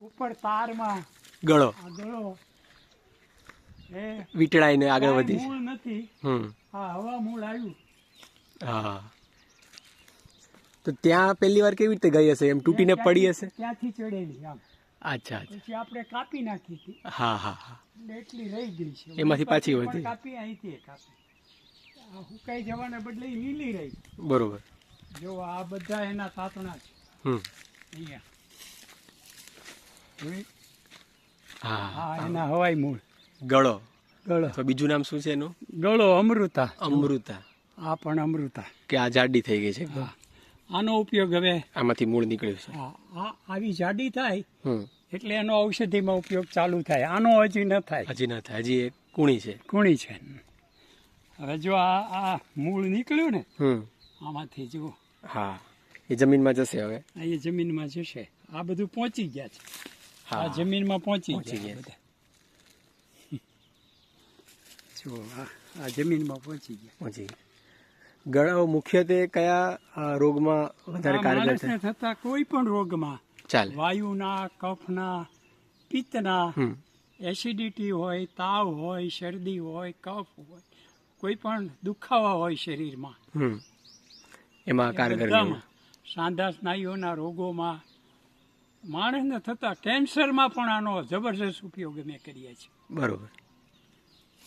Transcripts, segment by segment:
ઉપર તારમાં. ગળો. ગળો. એ. વીંટળાઈને આગળ વધી. મૂળ નથી. હમ. આ હવા મૂળ આવ્યું. હા. તો ત્યાં પહેલી વાર કેવી રીતે ગઈ હશે? એમ તૂટીને પડી હશે? ત્યાંથી ચડેલી આમ. અચ્છા પછી આપણે કાપી નાખી હતી. હા હા હા. એટલી રહી ગઈ છે. એમાંથી પાછી વધી. કાપી અહીંથી કાપી. હુકાઈ જવાને બદલે લીલી રહી. બરોબર. જો આ બધા એના તાતણા છે. હમ. અહીંયા? હા એના હવાઈ મૂળ. ગળો. ગળો. તો બીજું નામ શું છે એનું? ગળો અમૃતા. અમૃતા. આ પણ અમૃતા. કે આ જાડી થઈ ગઈ છે આનો ઉપયોગ હવે આમાંથી મૂળ નીકળ્યું છે. આ આવી જાડી થાય એટલે એનો ઔષધિમાં ઉપયોગ ચાલુ થાય. આનો હજી ન થાય. હજી ન થાય. હજી એ કુણી છે. કુણી છે. હવે જો આ આ મૂળ નીકળ્યું ને આમાંથી જુઓ હા. એ જમીનમાં જશે હવે. એ જમીનમાં જશે. આ બધું પહોંચી ગયા છે. આ જમીનમાં પહોંચી ગયા. બધા. જો આ જમીનમાં પહોંચી ગયા. પહોંચી ગળાઓ મુખ્યત્વે કયા રોગમાં વધારે કારગર છે થતા કોઈ પણ રોગમાં ચાલે. વાયુના કફના પિત્તના એસિડિટી હોય તાવ હોય શરદી હોય કફ હોય કોઈ પણ દુખાવા હોય શરીરમાં. એમાં કારગર સાંધા સ્નાયુઓના રોગોમાં માણસને થતા કેન્સરમાં પણ આનો જબરજસ્ત ઉપયોગ અમે કરીએ છીએ. બરોબર.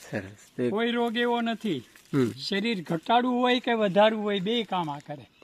સરસ. કોઈ રોગ એવો નથી. શરીર ઘટાડવું હોય કે વધારવું હોય બે કામ આ કરે.